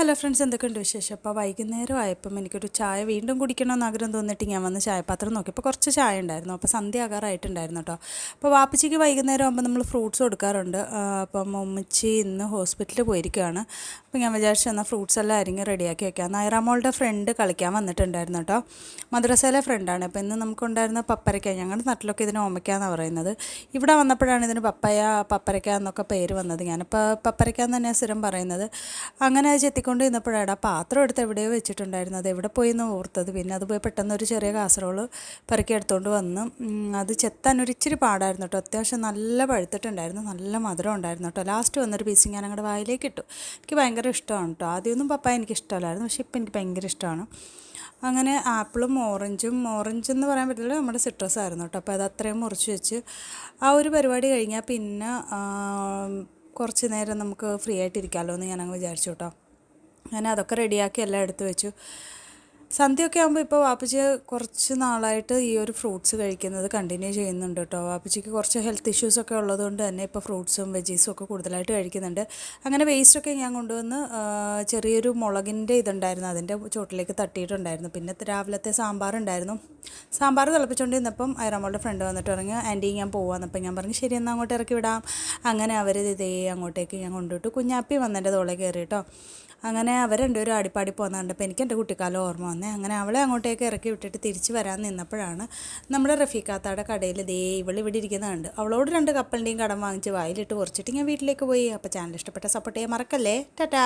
Hello friends എന്തൊക്കെയുണ്ട് വിശേഷം? അപ്പോൾ വൈകുന്നേരം ആയപ്പം എനിക്കൊരു ചായ വീണ്ടും കുടിക്കണമെന്ന് ആഗ്രഹം തോന്നിയിട്ട് ഞാൻ വന്ന് ചായപാത്രം നോക്കിയപ്പോൾ കുറച്ച് ചായ ഉണ്ടായിരുന്നു. അപ്പോൾ സന്ധ്യ ആകാറായിട്ടുണ്ടായിരുന്നു കേട്ടോ. അപ്പോൾ വാപ്പച്ചിക്ക് വൈകുന്നേരം ആകുമ്പോൾ നമ്മൾ ഫ്രൂട്ട്സ് കൊടുക്കാറുണ്ട്. അപ്പോൾ അപ്പം ഉമ്മച്ചി ഇന്ന് ഹോസ്പിറ്റലിൽ പോയിരിക്കുകയാണ് അപ്പോൾ ഞാൻ വിചാരിച്ചു എന്നാൽ ഫ്രൂട്ട്സ് എല്ലാം അരിഞ്ഞ് റെഡിയാക്കി വെക്കാം. നൈറാമോളുടെ ഫ്രണ്ട് കളിക്കാൻ വന്നിട്ടുണ്ടായിരുന്നു കേട്ടോ. മദ്രസയിലെ ഫ്രണ്ടാണ്. അപ്പോൾ ഇന്ന് നമുക്കുണ്ടായിരുന്ന പപ്പരയ്ക്ക ഞങ്ങളുടെ നാട്ടിലൊക്കെ ഇതിന് ഓമയ്ക്കാന്നാണ് പറയുന്നത്. ഇവിടെ വന്നപ്പോഴാണ് ഇതിന് പപ്പയ പപ്പരയ്ക്ക എന്നൊക്കെ പേര് വന്നത്. ഞാനിപ്പോൾ പപ്പരയ്ക്ക എന്ന് തന്നെയാണ് സ്ഥിരം പറയുന്നത്. അങ്ങനെ അത് ചെത്തിക്കൊണ്ട് നിന്നപ്പോഴാണ് ആ പാത്രം എടുത്ത് എവിടെയോ വെച്ചിട്ടുണ്ടായിരുന്നു. അത് എവിടെ പോയി എന്ന് ഓർത്തത്. പിന്നെ അത് പോയി പെട്ടെന്ന് ഒരു ചെറിയ കാസറോൾ പെറുക്കി എടുത്തുകൊണ്ട് വന്ന് അത് ചെത്താൻ ഒരു ഇച്ചിരി പാടായിരുന്നു കേട്ടോ അത്യാവശ്യം നല്ല പഴുത്തിട്ടുണ്ടായിരുന്നു. നല്ല മധുരം ഉണ്ടായിരുന്നു കേട്ടോ ലാസ്റ്റ് വന്നൊരു പീസ് ഞാൻ അങ്ങോട്ട് വായിലേക്ക് ഇട്ടു. എനിക്ക് ഭയങ്കര ഇഷ്ടമാണ് കേട്ടോ ആദ്യമൊന്നും പപ്പ എനിക്ക് ഇഷ്ടമല്ലായിരുന്നു. പക്ഷേ ഇപ്പം എനിക്ക് ഭയങ്കര ഇഷ്ടമാണ്. അങ്ങനെ ആപ്പിളും ഓറഞ്ചും ഓറഞ്ച് എന്ന് പറയാൻ പറ്റില്ല നമ്മുടെ സിട്രസ് ആയിരുന്നു കേട്ടോ അപ്പോൾ അത് അത്രയും മുറിച്ച് വെച്ച് ആ ഒരു പരിപാടി കഴിഞ്ഞാൽ പിന്നെ കുറച്ച് നേരം നമുക്ക് ഫ്രീ ആയിട്ടിരിക്കാമല്ലോ എന്ന് ഞാൻ ഞാനങ്ങ് വിചാരിച്ചു കേട്ടോ അങ്ങനെ അതൊക്കെ റെഡിയാക്കി എല്ലാം എടുത്തു വെച്ചു. സന്ധ്യയൊക്കെ ആകുമ്പോൾ ഇപ്പോൾ വാപ്പച്ചി കുറച്ച് നാളായിട്ട് ഈ ഒരു ഫ്രൂട്ട്സ് കഴിക്കുന്നത് കണ്ടിന്യൂ ചെയ്യുന്നുണ്ട് കേട്ടോ. വാപ്പച്ചിക്ക് കുറച്ച് ഹെൽത്ത് ഇഷ്യൂസൊക്കെ ഉള്ളതുകൊണ്ട് തന്നെ ഇപ്പോൾ ഫ്രൂട്ട്സും വെജീസും ഒക്കെ കൂടുതലായിട്ട് കഴിക്കുന്നുണ്ട്. അങ്ങനെ വേസ്റ്റൊക്കെ ഞാൻ കൊണ്ടുവന്ന് ചെറിയൊരു മുളകിന്റെ ഇതുണ്ടായിരുന്നു. അതിന്റെ ചോട്ടിലേക്ക് തട്ടിയിട്ടുണ്ടായിരുന്നു. പിന്നെ രാവിലത്തെ സാമ്പാർ ഉണ്ടായിരുന്നു. സാമ്പാർ തിളപ്പിച്ചുകൊണ്ടിരുന്നപ്പം അയറാമോളുടെ ഫ്രണ്ട് വന്നിട്ട് പറഞ്ഞു ആന്റി ഞാൻ പോവാന്നപ്പം ഞാൻ പറഞ്ഞു ശരി എന്നാൽ അങ്ങോട്ട് ഇറക്കി വിടാം. അങ്ങനെ അവർ ഇതേ അങ്ങോട്ടേക്ക് ഞാൻ കൊണ്ടുവിട്ടു. കുഞ്ഞാപ്പി വന്നെന്റെ തോളെ കയറി കേട്ടോ. അങ്ങനെ അവർ രണ്ടുപേരും ആടിപ്പാടി പോകുന്നുണ്ട് അപ്പോൾ എനിക്ക് എന്റെ കുട്ടിക്കാലം ഓർമ്മ വന്നേ. അങ്ങനെ അവളെ അങ്ങോട്ടേക്ക് ഇറക്കി വിട്ടിട്ട് തിരിച്ച് വരാൻ നിന്നപ്പോഴാണ് നമ്മുടെ റഫീഖാത്താടെ കടയിൽ ദേ ഇവൾ ഇവിടെ ഇരിക്കുന്നതുണ്ട് അവളോട് രണ്ട് കപ്പലിന്റെയും കടം വാങ്ങിച്ച് വായിലിട്ട് കുറച്ചിട്ട് ഞാൻ വീട്ടിലേക്ക് പോയി. അപ്പോൾ ചാനൽ ഇഷ്ടപ്പെട്ട സപ്പോർട്ട് ചെയ്യാൻ മറക്കല്ലേ? ടാറ്റാ.